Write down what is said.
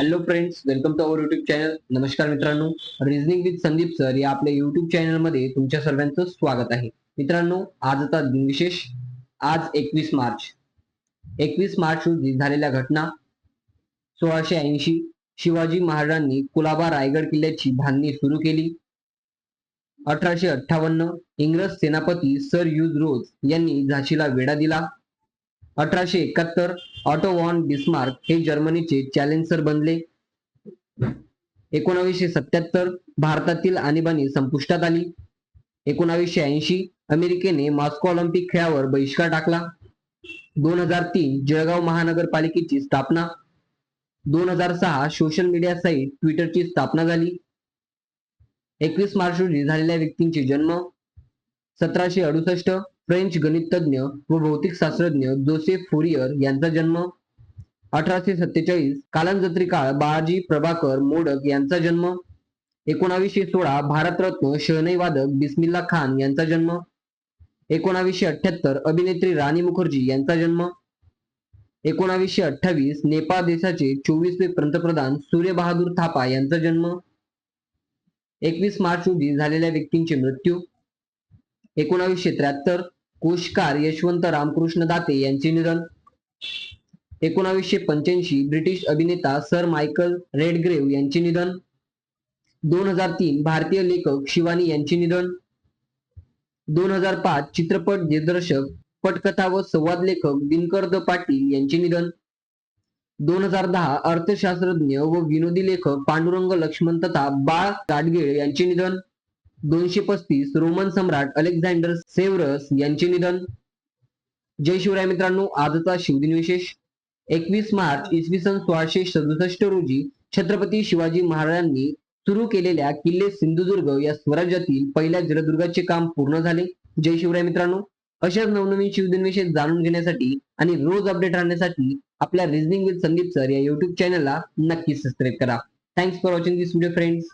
Hello friends welcome to our YouTube channel नमस्कार मित्रांनो reasoning with Sandeep sir या आपल्या युट्यूब चॅनलमध्ये तुमच्या सर्वांचं स्वागत आहे. मित्रांनो आजचा दिन विशेष आज एकवीस मार्च. एकवीस मार्च रोजी झालेल्या घटना सोळाशे ऐंशी शिवाजी महाराजांनी कुलाबा रायगड किल्ल्याची बांधणी सुरू केली. अठराशे अठ्ठावन्न इंग्रज सेनापती सर युज रोज यांनी झाशीला वेढा दिला. अठराशे एकाहत्तर ऑटो वॉन बिस्मार्क हे जर्मनीचे चॅलेंजर बनले. एकोणावीसशे सत्याहत्तर भारतातील आणीबाणी संपुष्टात आली. एकोणावीसशे ऐंशी अमेरिकेने मॉस्को ऑलिम्पिक खेळावर बहिष्कार टाकला. दोन हजार तीन जळगाव महानगरपालिकेची स्थापना. दोन हजार सहा सोशल मीडिया साईट ट्विटरची स्थापना झाली. एकवीस मार्च रोजी झालेल्या व्यक्तींचे जन्म. सतराशे अडुसष्ट फ्रेंच गणितज्ञ व भौतिक शास्त्रज्ञ जोसेफ फोरियर यांचा जन्म अठराशे सत्तेचाळीस कालांजत्री काळ बाळाजी प्रभाकर मोडक यांचा जन्म एकोणावीसशे सोळा भारतरत्न शहनई वादक बिस्मिल्ला खान यांचा जन्म एकोणावीसशे अठ्याहत्तर अभिनेत्री राणी मुखर्जी यांचा जन्म एकोणावीसशे अठ्ठावीस नेपाळ देशाचे चोवीसवे पंतप्रधान सूर्य बहादूर थापा यांचा जन्म एकवीस मार्च रोजी झालेल्या व्यक्तींचे मृत्यू एकोणावीसशे त्र्याहत्तर कोशकार यशवंत रामकृष्ण दाते यांचे निधन. एकोणावीसशे पंच्याऐंशी ब्रिटिश अभिनेता सर मायकल रेडग्रेव यांचे निधन. दोन हजार तीन भारतीय लेखक शिवानी यांचे निधन. दोन हजार पाच चित्रपट दिग्दर्शक पटकथा व संवाद लेखक दिनकर द पाटील यांचे निधन. दोन हजार दहा अर्थशास्त्रज्ञ व विनोदी लेखक पांडुरंग लक्ष्मण तथा बाळ गाडगीळ यांचे निधन. दोनशे पस्तीस रोमन सम्राट अलेक्झांडर सेव्हरस यांचे निधन. जय शिवराय मित्रांनो आजचा शिवदिन विशेष एकवीस मार्च इसवी सन सोळाशे सदुसष्ट रोजी छत्रपती शिवाजी महाराजांनी सुरू केलेल्या किल्ले सिंधुदुर्ग या स्वराज्यातील पहिल्या जलदुर्गाचे काम पूर्ण झाले. जय शिवराय मित्रांनो अशाच नवनवीन शिवदिन विशेष जाणून घेण्यासाठी आणि रोज अपडेट राहण्यासाठी आपल्या रिझनिंग विथ संदीप सर या युट्यूब चॅनलला नक्की सबस्क्राईब करा. Thanks for watching this video friends